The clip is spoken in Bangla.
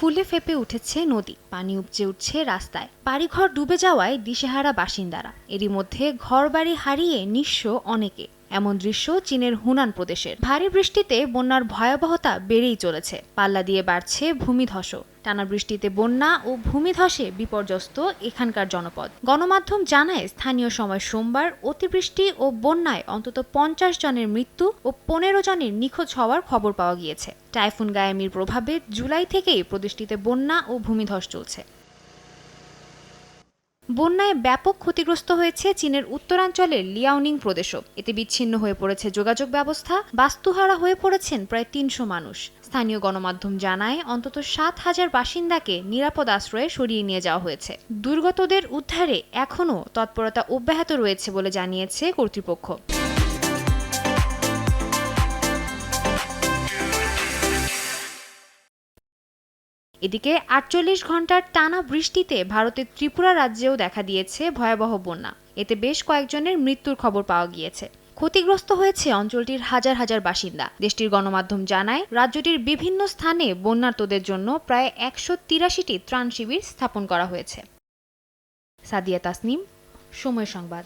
ফুলে ফেপে উঠেছে নদী, পানি উপচে উঠছে রাস্তায়। বাড়িঘর ডুবে যাওয়ায় দিশেহারা বাসিন্দারা। এরই মধ্যে ঘরবাড়ি হারিয়ে নিঃস্ব অনেকে। এমন দৃশ্য চীনের হুনান প্রদেশের। ভারী বৃষ্টিতে বন্যার ভয়াবহতা বেড়েই চলেছে। পাল্লা দিয়ে বাড়ছে ভূমিধস টানা বৃষ্টিতে বন্যা ও ভূমিধসে বিপর্যস্ত এখানকার জনপদ। গণমাধ্যম জানায়, স্থানীয় সময় সোমবার অতিবৃষ্টি ও বন্যায় অন্তত পঞ্চাশ জনের মৃত্যু ও পনেরো জনের নিখোঁজ হওয়ার খবর পাওয়া গিয়েছে। টাইফুন গায়ামির প্রভাবে জুলাই থেকেই প্রদেশটিতে বন্যা ও ভূমিধস চলছে। বন্যায় ব্যাপক ক্ষতিগ্রস্ত হয়েছে চীনের উত্তরাঞ্চলের লিয়াওনিং প্রদেশও। এতে বিচ্ছিন্ন হয়ে পড়েছে যোগাযোগ ব্যবস্থা, বাস্তুহারা হয়ে পড়েছেন প্রায় তিনশো মানুষ। স্থানীয় গণমাধ্যম জানায়, অন্তত সাত হাজার বাসিন্দাকে নিরাপদ আশ্রয়ে সরিয়ে নিয়ে যাওয়া হয়েছে। দুর্গতদের উদ্ধারে এখনও তৎপরতা অব্যাহত রয়েছে বলে জানিয়েছে কর্তৃপক্ষ। এদিকে আটচল্লিশ ঘণ্টার টানা বৃষ্টিতে ভারতের ত্রিপুরা রাজ্যেও দেখা দিয়েছে ভয়াবহ বন্যা। এতে বেশ কয়েকজনের মৃত্যুর খবর পাওয়া গিয়েছে। ক্ষতিগ্রস্ত হয়েছে অঞ্চলটির হাজার হাজার বাসিন্দা। দেশটির গণমাধ্যম জানায়, রাজ্যটির বিভিন্ন স্থানে বন্যার্তদের জন্য প্রায় একশো তিরাশিটি ত্রাণ শিবির স্থাপন করা হয়েছে। সাদিয়া তাসনিম, সময় সংবাদ।